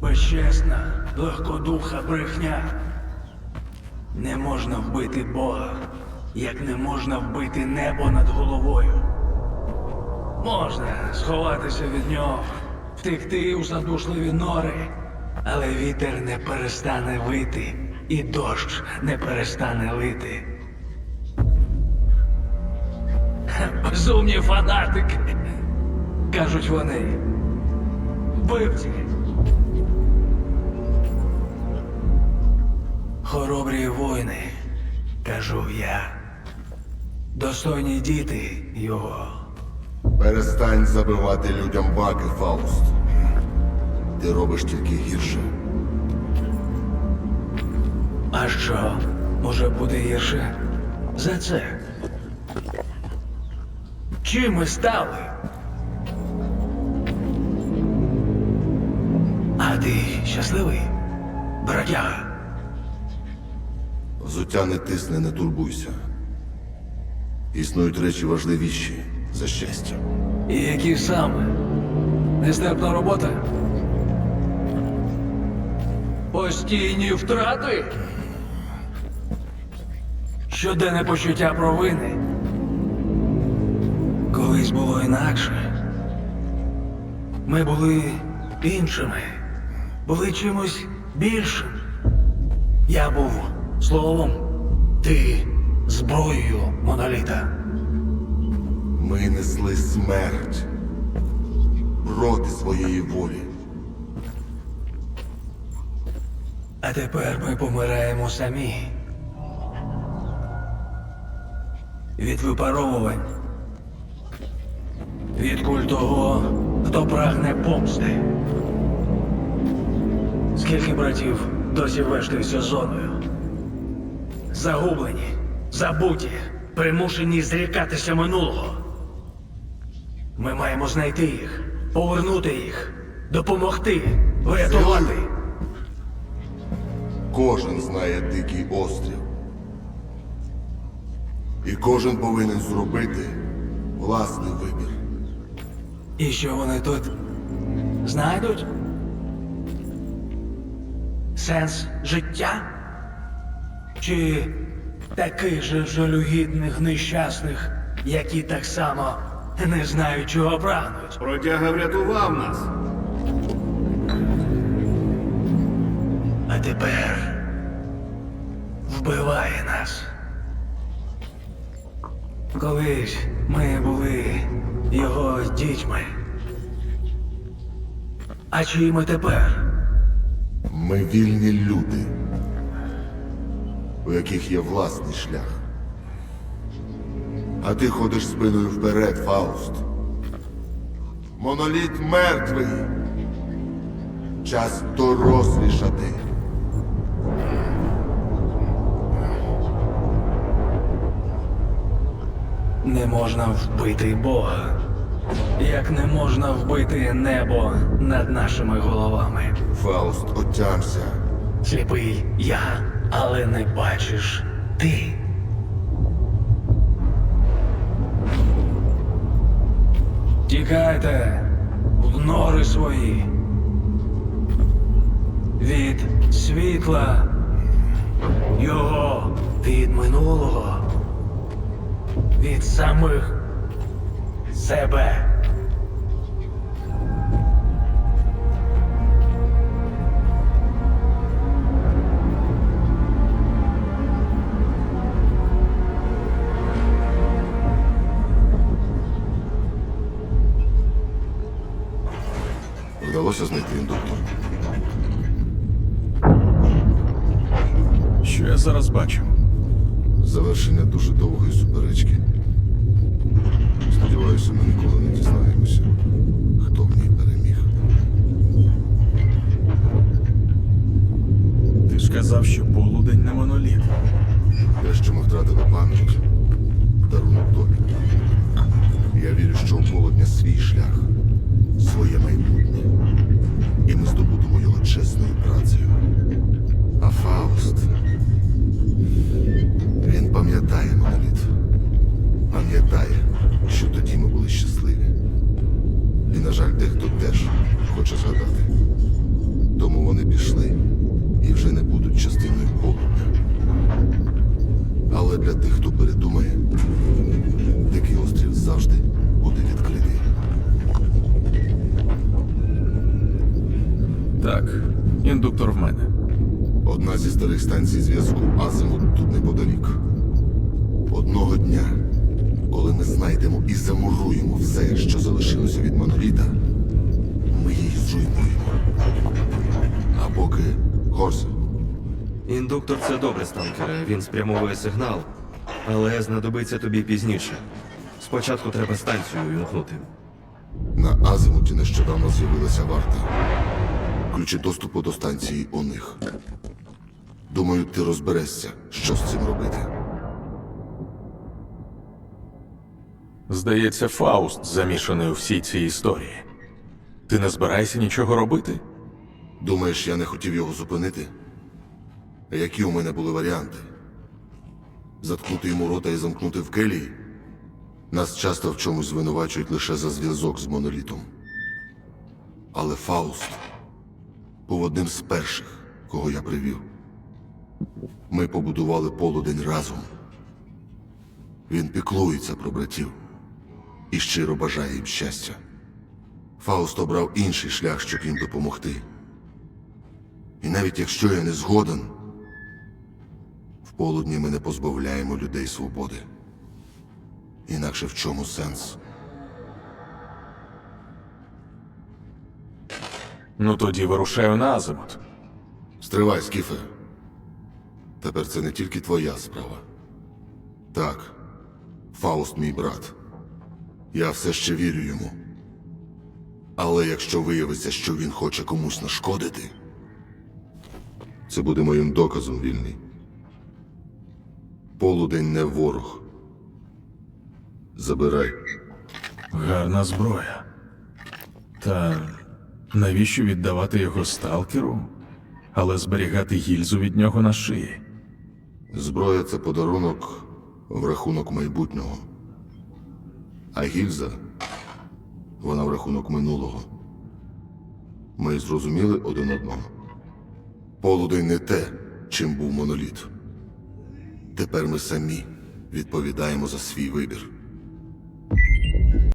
Безчесна, легкодуха брехня. Не можна вбити Бога, як не можна вбити небо над головою. Можна сховатися від нього, втекти у задушливі нори, але вітер не перестане вити, і дощ не перестане лити. Безумні фанатики, кажуть вони. Вбивці. Хоробрі воїни, кажу я. Достойні діти його. Перестань забивати людям баки, Фауст. Ти робиш тільки гірше. А що може бути гірше за це? Чим ми стали? А ти щасливий, бродяга? Взуття не тисне, не турбуйся. Існують речі важливіші за щастя. І які саме? Нестерпна робота? Постійні втрати? Щоденне почуття провини. Колись було інакше. Ми були іншими, були чимось більшим. Я був словом, ти зброєю моноліта. Ми несли смерть проти своєї волі. А тепер ми помираємо самі. Від випаровувань. Від куль того, хто прагне помсти. Скільки братів досі вештаються зоною? Загублені, забуті, примушені зрікатися минулого. Ми маємо знайти їх, повернути їх, допомогти, врятувати. Кожен знає дикий острів. І кожен повинен зробити власний вибір. І що вони тут знайдуть? Сенс життя? Чи таких же жалюгідних нещасних, які так само не знають, чого прагнуть? Бродяга врятував нас. А тепер вбиває нас. Колись ми були його дітьми. А чиї ми тепер? Ми вільні люди, у яких є власний шлях. А ти ходиш спиною вперед, Фауст. Моноліт мертвий. Час дорослішати. Не можна вбити Бога, як не можна вбити небо над нашими головами. Фауст, отямся. Сліпий я, але не бачиш ти. Тікайте в нори свої. Від світла його від минулого, від самих себе. Вдалося знайти індуктор. Що я зараз бачу? Завершення дуже довгої суперечки. Сподіваюся, ми ніколи не дізнаємося, хто в ній переміг. Ти ж казав, що полудень не моноліт. Те, що хоче згадати. Тому вони пішли і вже не будуть частиною полудня. Але для тих, хто передумає, дикий острів завжди буде відкритий. Так, індуктор в мене. Одна зі старих станцій зв'язку Азимут тут неподалік. Одного дня, коли ми знайдемо і замуруємо все, що залишилося від А поки Хорсе, Індуктор це добре, станкере. Він спрямовує сигнал, але знадобиться тобі пізніше. Спочатку треба станцію вімкнути. на Азимуті нещодавно з'явилася варта. Ключі доступу до станції у них. Думаю, ти розберешся, що з цим робити. Здається, Фауст замішаний у всій цій історії. Ти не збираєшся нічого робити? Думаєш, я не хотів його зупинити? Які у мене були варіанти? Заткнути йому рота і замкнути в келії? Нас часто в чомусь звинувачують лише за зв'язок з монолітом. Але Фауст був одним з перших, кого я привів. Ми побудували полудень разом. Він піклується про братів і щиро бажає їм щастя. Фауст обрав інший шлях, щоб їм допомогти. І навіть якщо я не згоден, в полудні ми не позбавляємо людей свободи. Інакше в чому сенс? Ну тоді вирушаю на азимут. Стривай, Скіфе. Тепер це не тільки твоя справа. Так, Фауст мій брат. Я все ще вірю йому. Але якщо виявиться, що він хоче комусь нашкодити, це буде моїм доказом вільний. Полудень не ворог. Забирай. Гарна зброя. Та навіщо віддавати його сталкеру, але зберігати гільзу від нього на шиї? Зброя це подарунок в рахунок майбутнього. А гільза вона в рахунок минулого. Ми зрозуміли один одного. Полудень не те, чим був моноліт. Тепер ми самі відповідаємо за свій вибір.